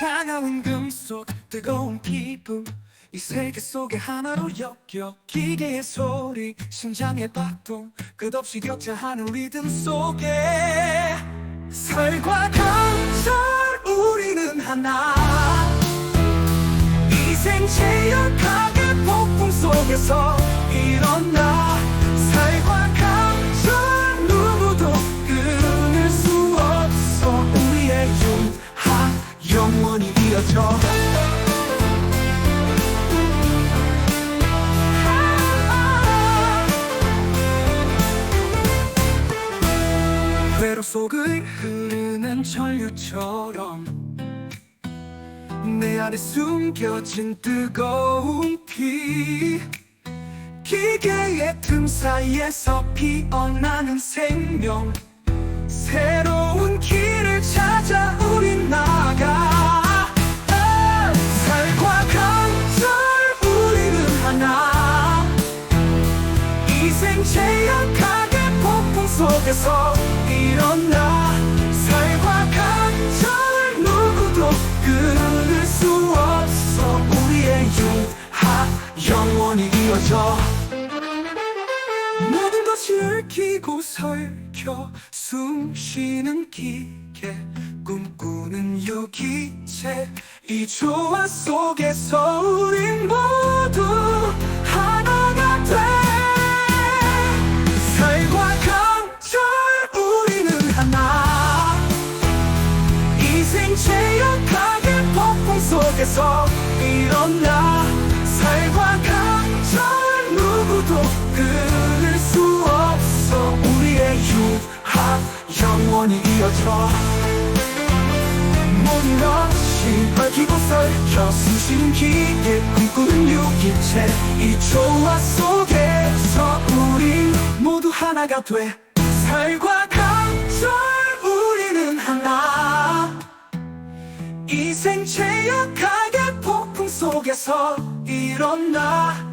차가운 금속 뜨거운 기쁨 이 세계 속에 하나로 엮여 기계의 소리. 심장의 박동 끝없이 격차하는 리듬 속에 살과 강철 우리는 하나. 이 생체 역학의 폭풍 속에서 일어나 회로 속을 흐르는 전류처럼 내 안에 숨겨진 뜨거운 피 기계의 틈 사이에서 피어나는 생명 새로운 길을 찾아 우린 나가. 아, 살과 우리는 하나. 이 생체 약하게 폭풍 속에서 일어나 살과 강철 누구도 끊을 수 없어. 우리의 융합 영원히 이어져 모든 것을 얽히고 설켜 숨 쉬는 기계 꿈꾸는 유기체. 이 조화 속에서 우린 모두 이 생체 약하게 폭풍 속에서 일어나 살과 강철 누구도 끊을 수 없어. 우리의 융합 영원히 이어져. 것이 얽히고 설켜 숨쉬는 기계 꿈꾸는 유기체. 이 조화 속에서 우린 모두 하나가 돼. 살과 이 생체 약하게 폭풍 속에서 일어나